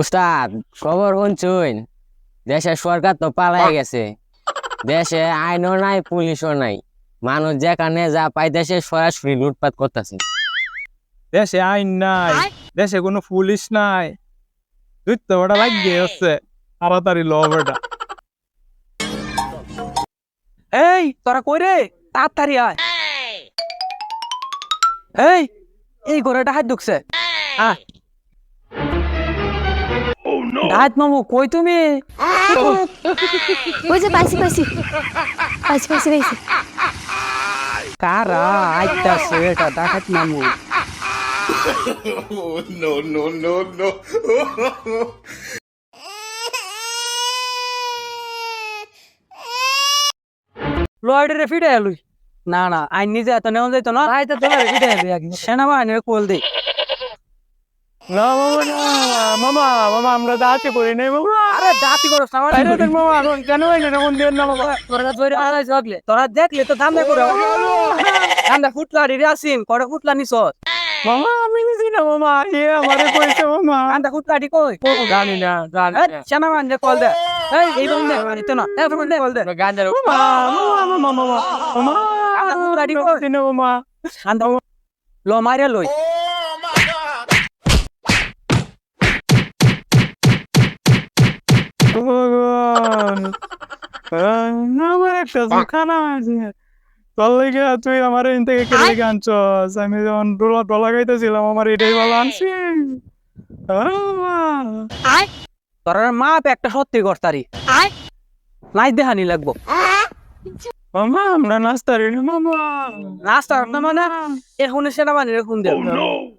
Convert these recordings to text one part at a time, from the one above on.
উস্তাদ খবর শুনছুন? দেশের সরকার তো পালাই গেছে। দেশে আইনও নাই পুলিশও নাই। মানুষ যেখানে যা পাই দেশে সরাসরি লুটপাট করতেছে। দেশে আইন নাই দেশে কোনো পুলিশ নাই। তুই তো ওটা লাগিয়ে হচ্ছে তাড়াতাড়ি ল বেটা। এই তোরা কই রে? তাড়াতাড়ি আয়। এই। এই ঘরেটা হাত ঢুকছে। আয়। ডাহাত মামু কই তুমি ওই যে পাইছি পাইছি পাইছি পাইছি পাইছি কারা আইতাছে এটা ডাহাত মামু লয়েডের ফিটে এলুই না না আইন নিজে এত নেওয়া যাইতো না আইতে তো ফিটে এলুই একদিন সেনাবাহিনীর কোল দেই না মামা না মামা মামা আমরা দাঁতে করি নাই মামা। আরে জাতি করস না আরে তোর মামা এখন কেন হয় না মন দিয়ে না মামা। তোরা ধরে আড়াই জগলে তোরা দেখলে তো ধান্দা করে ধান্দা ফুটলা রে আসিন করে ফুটলা নিছ? মামা আমি নিছি না মামা এ আমারে কইছে মামা। ধান্দা ফুটলা ডি কই? জানি না জানি এই সেনাবাহিনী কল দে। এই এই বন্ধে তো না। এই বন্ধে কল দে। গাঞ্জার মামা মামা মামা মামা মামা। ধান্দা ফুটলা ডি কই? না মামা ধান্দা লো মারিয়া লই ভগবান আমার একটা খানা আছে তোর লেগে তুই আমার এখান থেকে লেগে আনছস। আমি যখন ডোলা ডোলা গাইতেছিলাম আমার এটাই ভালো আনছি। তোর মা একটা সত্যি করতারি। নাই দেহানি লাগবো। মামা আমরা নাস্তা রে মামা। নাস্তা না মানে এখন সেনাবাহিনীর খুন দে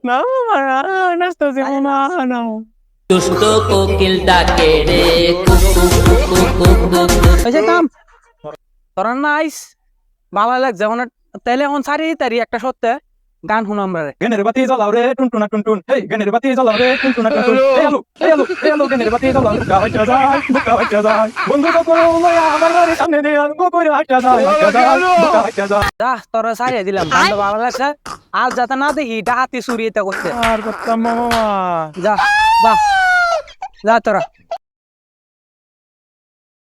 না মামা নাস্তা আছে মামা না। দুষ্ট কোকিল ডাকে রে? যে নাইস। ভালো লাগছে এখন তাইলে এখন সারি তারি একটা সত্যি গান শুনাম রে। গেনের বাতি জ্বালাও রে টুনটুনা টুনটুন হেই গেনের বাতি জ্বালাও রে টুনটুনা টুনটুন এই আলু এই আলু এই আলু গেনের বাতি জ্বালাও। যায় যায়। বন্ধু তো করো লয়া আমার সামনে গো করে যায় যায় তোরা সারিয়ে দিলাম ভালো লাগছে। আর যাতে না দেখি ডাহাতি সুরিয়ে করছে আর করতাম মামা। যা। যা যা তোরা